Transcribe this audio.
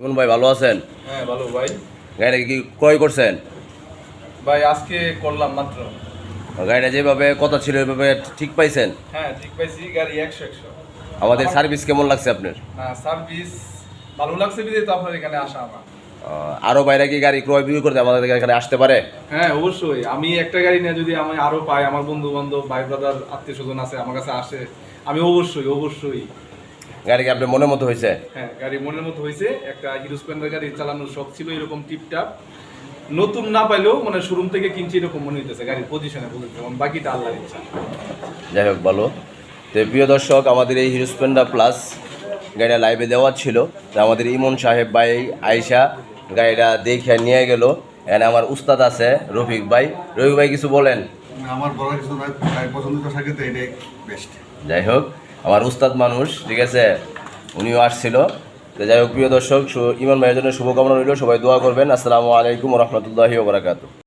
ইমন ভাই ভালো আছেন? হ্যাঁ ভালো ভাই। গাড়িটা কি ক্রয় করছেন? ভাই আজকে করলাম মাত্র। গাড়িটা যেভাবে কথা ছিল ওইভাবে ঠিক পাইছেন? হ্যাঁ ঠিক পাইছি গাড়ি একশো একশো। আমাদের সার্ভিস কেমন লাগছে আপনার? না সার্ভিস ভালো লাগছে বিদে তো আপনার এখানে আসা আমার। আরও বাইরে কি গাড়ি ক্রয় বিক্রি করতে আমাদের এখানে আসতে পারে? হ্যাঁ অবশ্যই। আমি একটা গাড়ি নিয়ে যদি আমি আরও পাই আমার বন্ধু বান্ধব ভাই ব্রাদার আত্মীয় স্বজন আছে আমার কাছে আসে আমি অবশ্যই অবশ্যই। গাড়ি কি আপনার মনের মতো হয়েছে? হ্যাঁ গাড়ি মনের মতো হয়েছে। একটা হিরো স্প্লেন্ডার গাড়ি চালানোর শখ ছিল এরকম টিপটাপ। নতুন না পাইলেও মানে শোরুম থেকে কিনছি এরকম মনে হইতেছে গাড়ির পজিশনে বলতে বাকিটা আল্লাহর ইচ্ছা। যাই হোক ভালো তো প্রিয় দর্শক আমাদের এই হিরো স্প্লেন্ডার প্লাস গাড়িটা লাইভে দেওয়া ছিল। তো আমাদের ইমন সাহেব ভাই আয়সা গাড়িটা দেখে নিয়ে গেল। এখানে আমার উস্তাদ আছে রফিক ভাই। রফিক ভাই কিছু বলেন? আমার বলার কিছু নাই তো এটাই বেস্ট যাই হোক আমার উস্তাদ মানুষ, ঠিক আছে? উনিও আসছিল। তো যাই হোক, প্রিয় দর্শক ইমান ভাইয়ের জন্য শুভকামনা রইল। সবাই দোয়া করবেন। আসসালামু আলাইকুম রহমতুল্লাহি ওবরাকাতু